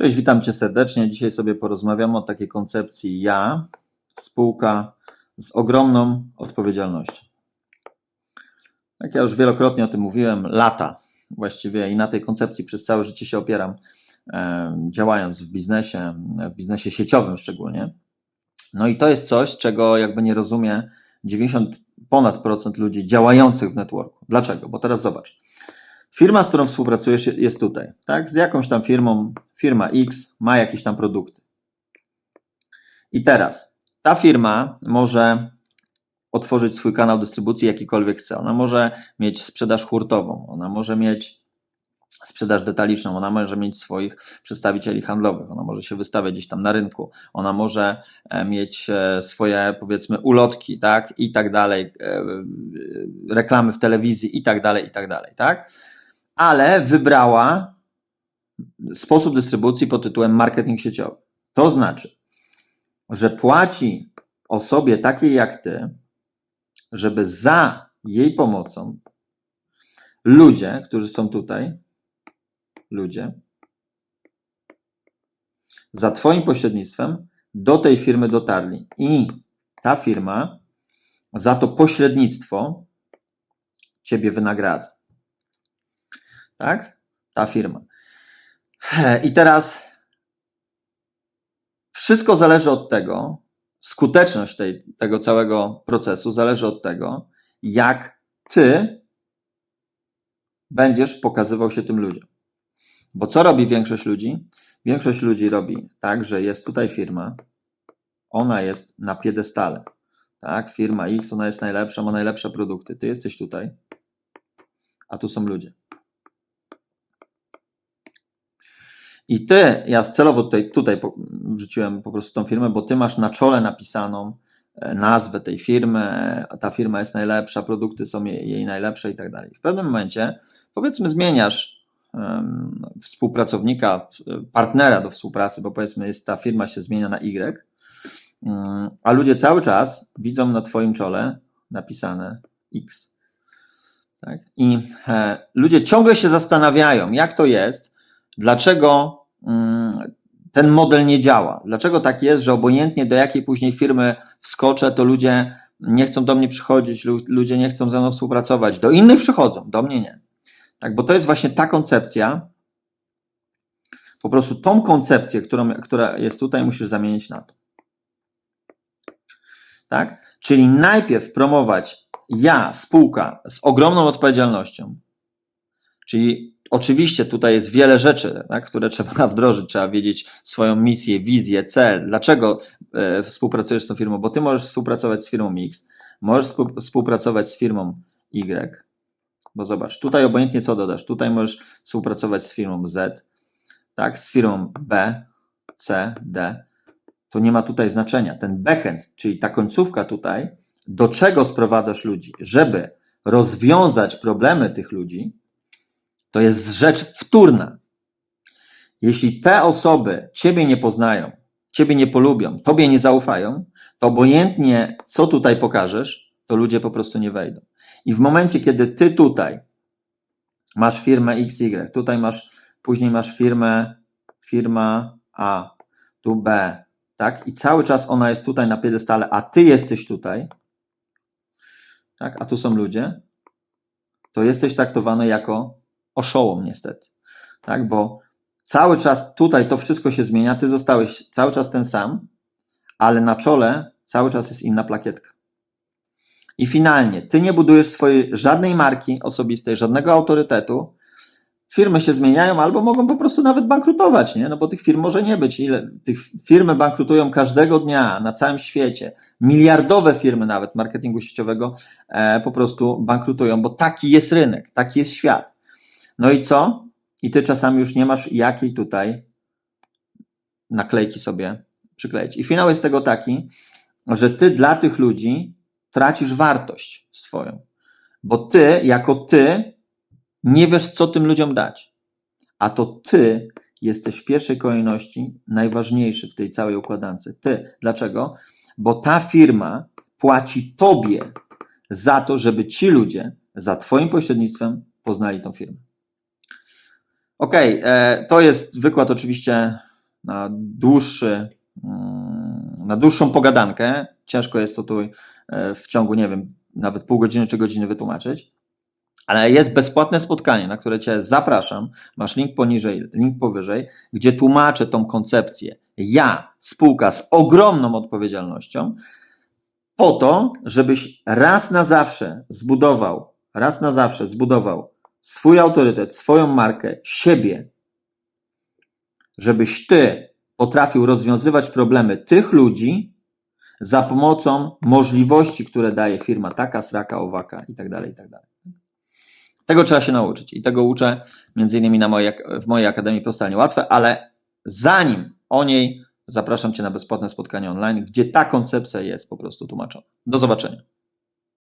Cześć, witam Cię serdecznie. Dzisiaj sobie porozmawiamy o takiej koncepcji ja, spółka z ogromną odpowiedzialnością. Jak ja już wielokrotnie o tym mówiłem, lata właściwie i na tej koncepcji przez całe życie się opieram, e, działając w biznesie, w biznesie sieciowym szczególnie. No i to jest coś, czego jakby nie rozumie 90 ponad procent ludzi działających w networku. Dlaczego? Bo teraz zobacz. Firma, z którą współpracujesz, jest tutaj, tak? Z jakąś tam firmą, firma X ma jakieś tam produkty. I teraz ta firma może otworzyć swój kanał dystrybucji jakikolwiek chce. Ona może mieć sprzedaż hurtową, ona może mieć sprzedaż detaliczną, ona może mieć swoich przedstawicieli handlowych, ona może się wystawiać gdzieś tam na rynku, ona może e, mieć e, swoje powiedzmy ulotki, tak, i tak dalej, e, reklamy w telewizji i tak dalej, i tak dalej, tak ale wybrała sposób dystrybucji pod tytułem marketing sieciowy. To znaczy, że płaci osobie takiej jak ty, żeby za jej pomocą ludzie, którzy są tutaj, ludzie, za Twoim pośrednictwem do tej firmy dotarli. I ta firma za to pośrednictwo Ciebie wynagradza tak? Ta firma. I teraz wszystko zależy od tego, skuteczność tej, tego całego procesu zależy od tego, jak ty będziesz pokazywał się tym ludziom. Bo co robi większość ludzi? Większość ludzi robi tak, że jest tutaj firma, ona jest na piedestale. Tak, firma X, ona jest najlepsza, ma najlepsze produkty. Ty jesteś tutaj, a tu są ludzie. I ty, ja celowo tutaj, tutaj wrzuciłem po prostu tą firmę, bo ty masz na czole napisaną e, nazwę tej firmy, ta firma jest najlepsza, produkty są jej, jej najlepsze i tak dalej. W pewnym momencie, powiedzmy, zmieniasz um, współpracownika, partnera do współpracy, bo powiedzmy, jest ta firma się zmienia na Y, um, a ludzie cały czas widzą na Twoim czole napisane X. Tak? I e, ludzie ciągle się zastanawiają, jak to jest, dlaczego ten model nie działa. Dlaczego tak jest, że obojętnie do jakiej później firmy wskoczę, to ludzie nie chcą do mnie przychodzić, ludzie nie chcą ze mną współpracować. Do innych przychodzą, do mnie nie. Tak, bo to jest właśnie ta koncepcja. Po prostu tą koncepcję, którą, która jest tutaj, musisz zamienić na to. Tak? Czyli najpierw promować ja, spółka z ogromną odpowiedzialnością, czyli Oczywiście tutaj jest wiele rzeczy, tak, które trzeba wdrożyć. Trzeba wiedzieć swoją misję, wizję, cel. Dlaczego e, współpracujesz z tą firmą? Bo ty możesz współpracować z firmą X, możesz współpracować z firmą Y. Bo zobacz, tutaj obojętnie co dodasz, tutaj możesz współpracować z firmą Z, tak, z firmą B, C, D. To nie ma tutaj znaczenia. Ten backend, czyli ta końcówka tutaj, do czego sprowadzasz ludzi, żeby rozwiązać problemy tych ludzi, to jest rzecz wtórna. Jeśli te osoby Ciebie nie poznają, Ciebie nie polubią, Tobie nie zaufają, to obojętnie co tutaj pokażesz, to ludzie po prostu nie wejdą. I w momencie, kiedy Ty tutaj masz firmę XY, tutaj masz, później masz firmę, firma A, tu B, tak? I cały czas ona jest tutaj na piedestale, a Ty jesteś tutaj, tak? A tu są ludzie, to jesteś traktowany jako oszołom niestety. Tak, bo cały czas tutaj to wszystko się zmienia, ty zostałeś cały czas ten sam, ale na czole cały czas jest inna plakietka. I finalnie, ty nie budujesz swojej żadnej marki osobistej, żadnego autorytetu. Firmy się zmieniają albo mogą po prostu nawet bankrutować, nie? No bo tych firm może nie być. Ile tych firmy bankrutują każdego dnia na całym świecie. Miliardowe firmy nawet marketingu sieciowego e, po prostu bankrutują, bo taki jest rynek, taki jest świat. No i co? I ty czasami już nie masz jakiej tutaj naklejki sobie przykleić. I finał jest tego taki, że ty dla tych ludzi tracisz wartość swoją, bo ty, jako ty, nie wiesz, co tym ludziom dać. A to ty jesteś w pierwszej kolejności najważniejszy w tej całej układance. Ty. Dlaczego? Bo ta firma płaci tobie za to, żeby ci ludzie za twoim pośrednictwem poznali tą firmę. Okay, e, to jest wykład oczywiście na dłuższy, mm, na dłuższą pogadankę. Ciężko jest to tu e, w ciągu, nie wiem, nawet pół godziny czy godziny wytłumaczyć. Ale jest bezpłatne spotkanie, na które Cię zapraszam. Masz link poniżej, link powyżej, gdzie tłumaczę tą koncepcję. Ja, spółka z ogromną odpowiedzialnością, po to, żebyś raz na zawsze zbudował, raz na zawsze zbudował swój autorytet, swoją markę, siebie, żebyś ty potrafił rozwiązywać problemy tych ludzi za pomocą możliwości, które daje firma taka, sraka, owaka i tak dalej, i tak dalej. Tego trzeba się nauczyć i tego uczę między innymi na mojej, w mojej Akademii Proste Łatwe, ale zanim o niej zapraszam Cię na bezpłatne spotkanie online, gdzie ta koncepcja jest po prostu tłumaczona. Do zobaczenia.